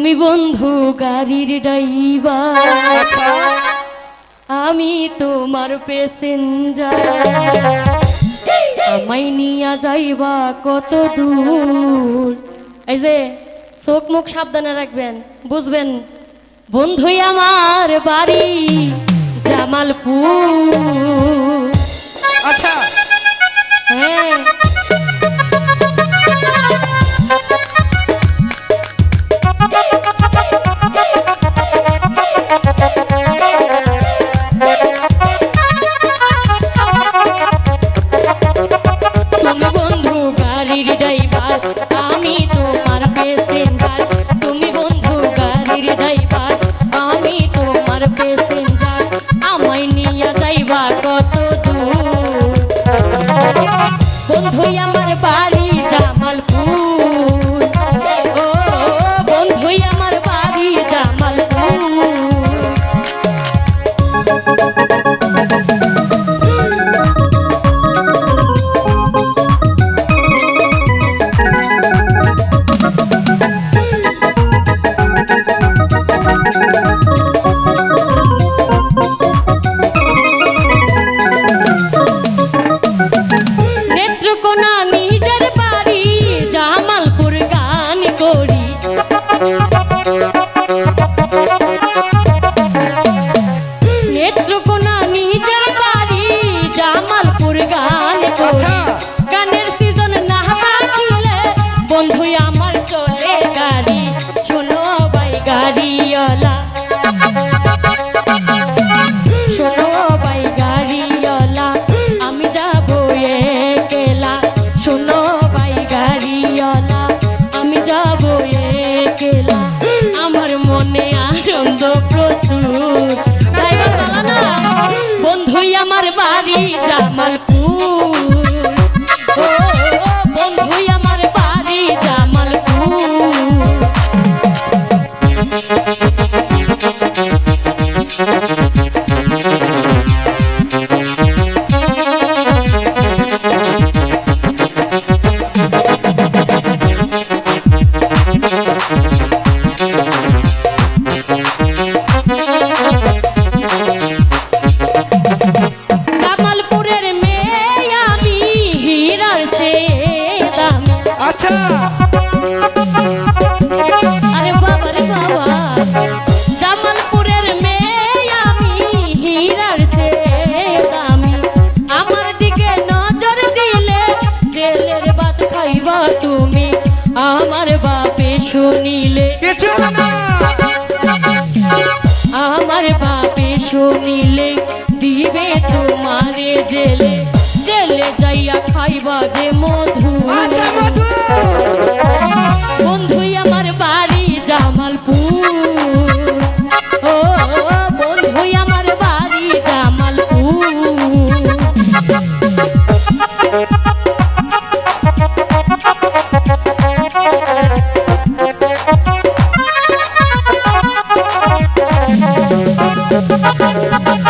তুমি বন্ধু গাড়ির ড্রাইভার। আচ্ছা। আমি তোমার প্যাসেঞ্জার। আমায় নিয়া যাইবা কত দূর। এই যে চোখ মুখ সাবধানে রাখবেন বুঝবেন বন্ধুই আমার বাড়ি। গাড়িওয়ালা শোনো ভাই গাড়িওয়ালা, আমি যাব একলা। শোনো ভাই গাড়িওয়ালা, আমি যাব একলা। আমার মনে আনন্দ প্রচুর। বন্ধুই আমার বাড়ি, জামালপুর। ও, বন্ধুই শুনিলে দিবে তোমারে জেলে। জেলে যাইয়া খাইবা যে মধু। আচ্ছা,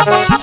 Bye.